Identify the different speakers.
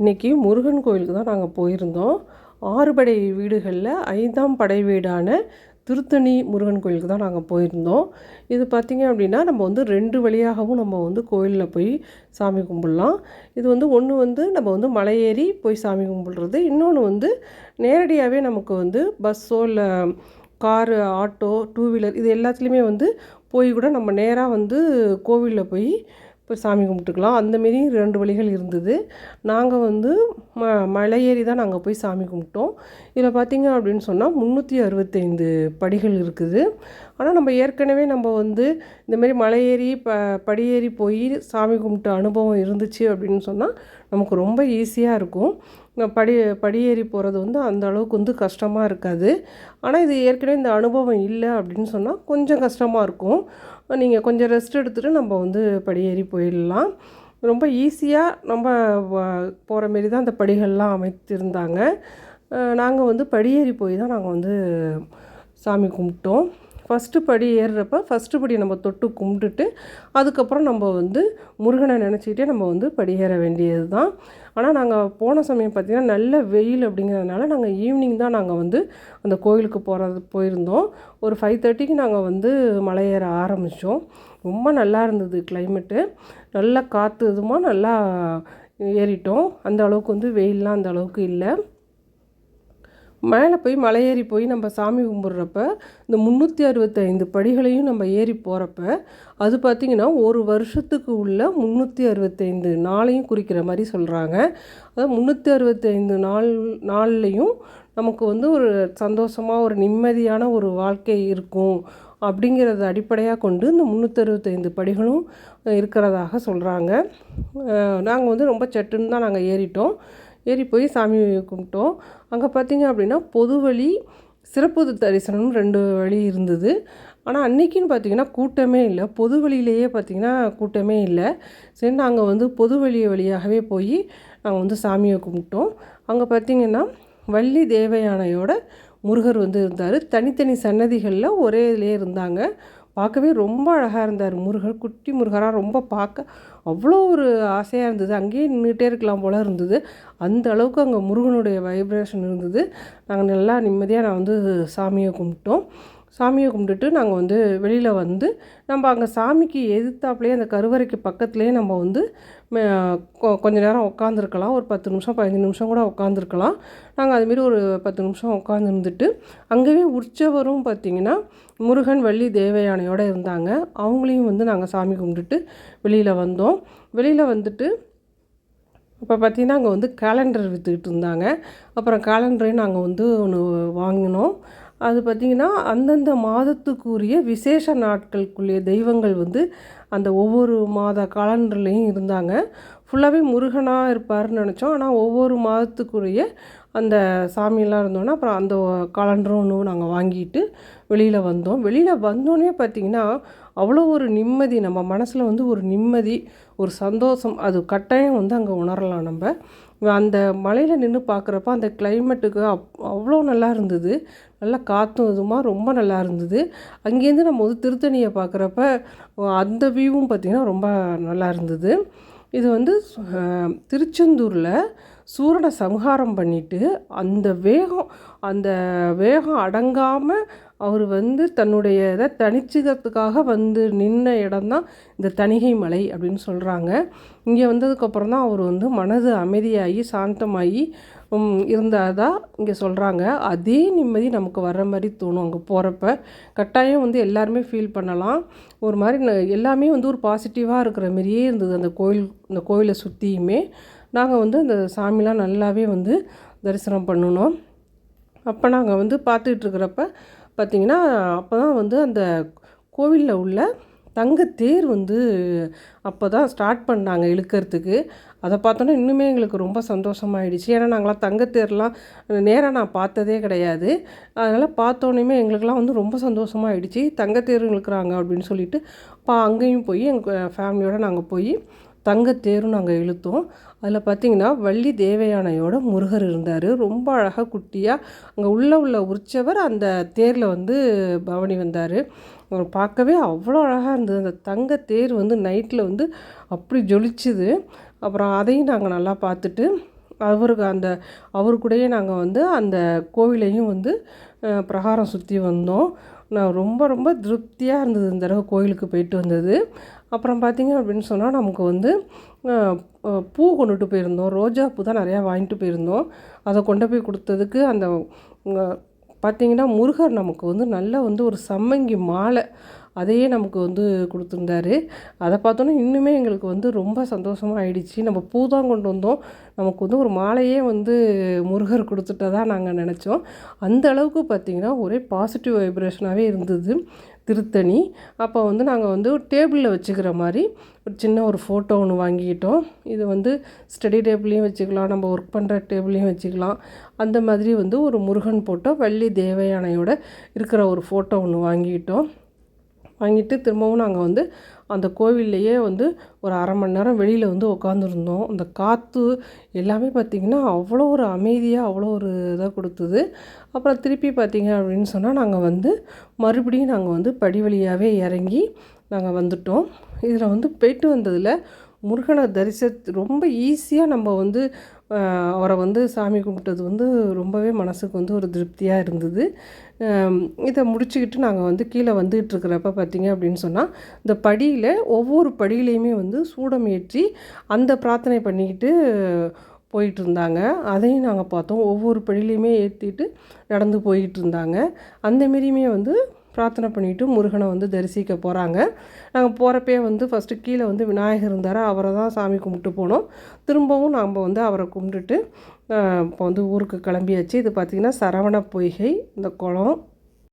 Speaker 1: இன்றைக்கி முருகன் கோயிலுக்கு தான் நாங்கள் போயிருந்தோம். ஆறுபடை வீடுகளில் ஐந்தாம் படை வீடான திருத்தணி முருகன் கோயிலுக்கு தான் நாங்கள் போயிருந்தோம். இது பார்த்திங்க அப்படின்னா நம்ம வந்து ரெண்டு வழியாகவும் நம்ம வந்து கோயிலில் போய் சாமி கும்பிட்லாம். இது வந்து ஒன்று வந்து நம்ம வந்து மலை ஏறி போய் சாமி கும்பிட்றது. இன்னொன்று வந்து நேரடியாகவே நமக்கு வந்து பஸ்ஸோ இல்லை காரு ஆட்டோ டூ வீலர் இது எல்லாத்துலேயுமே வந்து போய் கூட நம்ம நேராக வந்து கோவிலில் போய் போய் சாமி கும்பிட்டுக்கலாம். அந்தமாரி ரெண்டு வழிகள் இருந்தது. நாங்கள் வந்து ம மலை ஏறி தான் நாங்கள் போய் சாமி கும்பிட்டோம். இதில் பார்த்திங்க அப்படின்னு சொன்னால் முந்நூற்றி அறுபத்தைந்து படிகள் இருக்குது. ஆனால் நம்ம ஏற்கனவே நம்ம வந்து இந்தமாரி மலை ஏறி ப படியேறி போய் சாமி கும்பிட்ட அனுபவம் இருந்துச்சு அப்படின்னு சொன்னால் நமக்கு ரொம்ப ஈஸியாக இருக்கும். படி படியேறி போகிறது வந்து அந்த அளவுக்கு வந்து கஷ்டமாக இருக்காது. ஆனால் இது ஏற்கனவே இந்த அனுபவம் இல்லை அப்படின்னு சொன்னால் கொஞ்சம் கஷ்டமாக இருக்கும். நீங்கள் கொஞ்சம் ரெஸ்ட் எடுத்துகிட்டு நம்ம வந்து படியேறி போயிடலாம். ரொம்ப ஈஸியாக நம்ம போகிற மாரி தான் அந்த படிகள்லாம் அமைத்திருந்தாங்க. நாங்கள் வந்து படியேறி போய் தான் நாங்கள் வந்து சாமி கும்பிட்டோம். ஃபஸ்ட்டு படி ஏறுறப்ப ஃபஸ்ட்டு படி நம்ம தொட்டு கும்பிட்டுட்டு அதுக்கப்புறம் நம்ம வந்து முருகனை நினச்சிக்கிட்டே நம்ம வந்து படி ஏற வேண்டியது தான் ஆனால் நாங்கள் போன சமயம் பார்த்திங்கன்னா நல்ல வெயில் அப்படிங்கிறதுனால நாங்கள் ஈவினிங் தான் நாங்கள் வந்து அந்த கோயிலுக்கு போகிறது போயிருந்தோம். ஒரு ஃபைவ் தேர்ட்டிக்கு நாங்கள் வந்து மலை ஏற ஆரம்பித்தோம் ரொம்ப நல்லா இருந்தது கிளைமேட்டு நல்லா காற்று இதுமா நல்லா ஏறிட்டோம். அந்த அளவுக்கு வந்து வெயிலெலாம் அந்த அளவுக்கு இல்லை. மேலே போய் மலை ஏறி போய் நம்ம சாமி கும்பிட்றப்ப இந்த முந்நூற்றி அறுபத்தைந்து படிகளையும் நம்ம ஏறி போகிறப்ப அது பார்த்திங்கன்னா ஒரு வருஷத்துக்கு உள்ள முந்நூற்றி அறுபத்தைந்து நாளையும் குறிக்கிற மாதிரி சொல்கிறாங்க அதாவது முந்நூற்றி அறுபத்தைந்து நாள் நாள்லேயும் நமக்கு வந்து ஒரு சந்தோஷமாக ஒரு நிம்மதியான ஒரு வாழ்க்கை இருக்கும் அப்படிங்கிறத அடிப்படையாக கொண்டு இந்த முந்நூற்றறுபத்தைந்து படிகளும் இருக்கிறதாக சொல்கிறாங்க நாங்கள் வந்து ரொம்ப சட்டுன்னு தான் நாங்கள் ஏறிட்டோம். ஏறி போய் சாமி கும்பிட்டோம். அங்கே பார்த்திங்க அப்படின்னா பொது வழி சிறப்பு தரிசனம் ரெண்டு வழி இருந்தது. ஆனால் அன்றைக்கின்னு பார்த்திங்கன்னா கூட்டமே இல்லை. பொது வழியிலேயே பார்த்திங்கன்னா கூட்டமே இல்லை. சரி நாங்கள் வந்து பொது வழி வழியாகவே போய் நாங்கள் வந்து சாமியை கும்பிட்டோம். அங்கே பார்த்திங்கன்னா வள்ளி தேவயானையோட முருகர் வந்து இருந்தார். தனித்தனி சன்னதிகளில் ஒரே இதிலே இருந்தாங்க. பார்க்கவே ரொம்ப அழகாக இருந்தார். முருகர் குட்டி முருகராக ரொம்ப பார்க்க அவ்வளோ ஒரு ஆசையாக இருந்தது. அங்கேயே நின்றுட்டே இருக்கலாம் போல் இருந்தது. அந்த அளவுக்கு அங்கே முருகனுடைய வைப்ரேஷன் இருந்தது. நாங்கள் நல்லா நிம்மதியாக நான் வந்து சாமியை கும்பிட்டோம். சாமியை கும்பிட்டுட்டு நாங்கள் வந்து வெளியில் வந்து நம்ம அங்கே சாமிக்கு எதிர்த்தாப்புலேயே அந்த கருவறைக்கு பக்கத்துலேயே நம்ம வந்து கொஞ்ச நேரம் உட்காந்துருக்கலாம் ஒரு பத்து நிமிஷம் பதினஞ்சு நிமிஷம் கூட உட்காந்துருக்கலாம் நாங்கள் அதுமாரி ஒரு பத்து நிமிஷம் உட்காந்துருந்துட்டு அங்கேயே உற்சவரும் பார்த்திங்கன்னா முருகன் வள்ளி தேவயானையோடு இருந்தாங்க. அவங்களையும் வந்து நாங்கள் சாமி கும்பிட்டுட்டு வெளியில் வந்தோம். வெளியில் வந்துட்டு இப்போ பார்த்திங்கன்னா அங்கே வந்து கேலண்டர் விற்றுக்கிட்டு இருந்தாங்க. அப்புறம் கேலண்டரையும் நாங்கள் வந்து ஒன்று வாங்கினோம். அது பார்த்திங்கன்னா அந்தந்த மாதத்துக்குரிய விசேஷ நாட்களுக்குரிய தெய்வங்கள் வந்து அந்த ஒவ்வொரு மாத காலண்டர்லேயும் இருந்தாங்க. ஃபுல்லாகவே முருகனாக இருப்பார்னு நினச்சோம். ஆனால் ஒவ்வொரு மாதத்துக்குரிய அந்த சாமியெல்லாம் இருந்தோன்னா அப்புறம் அந்த காலண்டரும் ஒன்று நாங்கள் வாங்கிட்டு வெளியில் வந்தோம். வெளியில் வந்தோடனே பார்த்திங்கன்னா அவ்வளோ ஒரு நிம்மதி நம்ம மனசில் வந்து ஒரு நிம்மதி ஒரு சந்தோஷம் அது கட்டாயம் வந்து அங்கே உணரலாம் நம்ம. அந்த மலையில் நின்று பார்க்குறப்ப அந்த கிளைமேட்டுக்கு அப் அவ்வளோ நல்லா இருந்தது. நல்லா காற்றும் இதுமா ரொம்ப நல்லா இருந்தது. அங்கேருந்து நம்ம வந்து திருத்தணியை பார்க்குறப்ப அந்த வியூவும் பார்த்திங்கன்னா ரொம்ப நல்லா இருந்தது. இது வந்து திருச்செந்தூரில் சூரனை சம்ஹாரம் பண்ணிவிட்டு அந்த வேகம் அந்த வேகம் அடங்காமல் அவர் வந்து தன்னுடைய இதை தனிச்சுக்கிறதுக்காக வந்து நின்ன இடம்தான் இந்த தணிகை மலை அப்படின்னு சொல்கிறாங்க இங்கே வந்ததுக்கப்புறம் தான் அவர் வந்து மனது அமைதியாகி சாந்தமாகி இருந்தால் இங்கே சொல்கிறாங்க அதே நிம்மதி நமக்கு வர்ற மாதிரி தோணும் அங்கே போகிறப்ப கட்டாயம் வந்து எல்லாருமே ஃபீல் பண்ணலாம். ஒரு மாதிரி எல்லாமே வந்து ஒரு பாசிட்டிவாக இருக்கிற மாதிரியே இருந்தது அந்த கோயில் இந்த கோயிலை சுற்றியுமே நாங்கள் வந்து அந்த சாமிலாம் நல்லாவே வந்து தரிசனம் பண்ணினோம் அப்போ நாங்கள் வந்து பார்த்துட்ருக்கிறப்ப பார்த்திங்கன்னா அப்போ தான் வந்து அந்த கோவிலில் உள்ள தங்கத்தேர் வந்து அப்போ தான் ஸ்டார்ட் பண்ணாங்க இழுக்கிறதுக்கு. அதை பார்த்தோன்னா இன்னுமே எங்களுக்கு ரொம்ப சந்தோஷமாயிடுச்சு. ஏன்னா நாங்களாம் தங்கத்தேர்லாம் நேராக நான் பார்த்ததே கிடையாது. அதனால் பார்த்தோன்னே எங்களுக்கெல்லாம் வந்து ரொம்ப சந்தோஷமாயிடுச்சு. தங்கத்தேர் இழுக்கிறாங்க அப்படின்னு சொல்லிட்டு அப்போ அங்கேயும் போய் எங்கள் ஃபேமிலியோடு நாங்கள் போய் தங்கத்தேரும் நாங்கள் இழுத்தோம். அதில் பார்த்திங்கன்னா வள்ளி தேவயானையோட முருகர் இருந்தார். ரொம்ப அழகாக குட்டியாக அங்கே உள்ளே உள்ள உற்சவர் அந்த தேரில் வந்து பவனி வந்தார். பார்க்கவே அவ்வளோ அழகாக இருந்தது. அந்த தங்க தேர் வந்து நைட்டில் வந்து அப்படி ஜொலிச்சுது. அப்புறம் அதையும் நாங்கள் நல்லா பார்த்துட்டு அவருக்கு அந்த அவரு கூடயே நாங்கள் வந்து அந்த கோவிலையும் வந்து பிரகாரம் சுற்றி வந்தோம். நான் ரொம்ப ரொம்ப திருப்தியாக இருந்தது இந்த தடவை கோயிலுக்கு போயிட்டு வந்தது. அப்புறம் பார்த்திங்க அப்படின்னு சொன்னால் நமக்கு வந்து பூ கொண்டுட்டு போயிருந்தோம். ரோஜா பூ தான் நிறையா வாங்கிட்டு போயிருந்தோம். அதை கொண்டு போய் கொடுத்ததுக்கு அந்த பார்த்திங்கன்னா பார்த்தீங்கன்னா முருகர் நமக்கு வந்து நல்ல வந்து ஒரு சம்மங்கி மாலை அதையே நமக்கு வந்து கொடுத்துருந்தாரு. அதை பார்த்தோன்னே இன்னுமே எங்களுக்கு வந்து ரொம்ப சந்தோஷமாக ஆயிடுச்சு. நம்ம பூ தான் கொண்டு வந்தோம். நமக்கு வந்து ஒரு மாலையே வந்து முருகர் கொடுத்துட்டதாக நாங்கள் நினச்சோம். அந்த அளவுக்கு பார்த்திங்கன்னா ஒரே பாசிட்டிவ் வைப்ரேஷனாகவே இருந்தது. திருத்தணி. அப்போ வந்து நாங்கள் வந்து டேபிளில் வச்சுக்கிற மாதிரி ஒரு சின்ன ஒரு ஃபோட்டோ ஒன்று வாங்கிக்கிட்டோம். இது வந்து ஸ்டடி டேபிளையும் வச்சுக்கலாம் நம்ம ஒர்க் பண்ணுற டேபிளையும் வச்சுக்கலாம். அந்த மாதிரி வந்து ஒரு முருகன் போட்டோ வள்ளி தேவயானையோட இருக்கிற ஒரு ஃபோட்டோ ஒன்று வாங்கிக்கிட்டோம். வாங்கிட்டு திரும்பவும் நாங்கள் வந்து அந்த கோவில்லையே வந்து ஒரு அரை மணி நேரம் வெளியில் வந்து உட்காந்துருந்தோம் அந்த காற்று எல்லாமே பார்த்திங்கன்னா அவ்வளோ ஒரு அமைதியாக அவ்வளோ ஒரு இதாக கொடுத்தது. அப்புறம் திருப்பி பார்த்திங்க அப்படின்னு சொன்னால் நாங்கள் வந்து மறுபடியும் நாங்கள் வந்து படி வழியாகவே இறங்கி நாங்கள் வந்துட்டோம். இதில் வந்து போயிட்டு வந்ததில் முருகனை தரிசனத்து ரொம்ப ஈஸியாக நம்ம வந்து அவரை வந்து சாமி கும்பிட்டது வந்து ரொம்பவே மனசுக்கு வந்து ஒரு திருப்தியாக இருந்தது. இதை முடிச்சுக்கிட்டு நாங்கள் வந்து கீழே வந்துகிட்டு இருக்கிறப்ப பார்த்தீங்க அப்படின்னு சொன்னால் இந்த படியில் ஒவ்வொரு படியிலையுமே வந்து சூடம் ஏற்றி அந்த பிரார்த்தனை பண்ணிக்கிட்டு போயிட்டு இருந்தாங்க. அதையும் நாங்கள் பார்த்தோம். ஒவ்வொரு படியிலையுமே ஏற்றிட்டு நடந்து போயிட்டு இருந்தாங்க. அந்தமாரியுமே வந்து பிரார்த்தனை பண்ணிவிட்டு முருகனை வந்து தரிசிக்க போகிறாங்க நாங்கள் போகிறப்பே வந்து ஃபஸ்ட்டு கீழே வந்து விநாயகர் இருந்தார். அவரை தான் சாமி கும்பிட்டு போனோம். திரும்பவும் நாம் வந்து அவரை கும்பிட்டுட்டு இப்போ வந்து ஊருக்கு கிளம்பியாச்சு. இது பார்த்திங்கன்னா சரவண பொய்கை. இந்த குளம்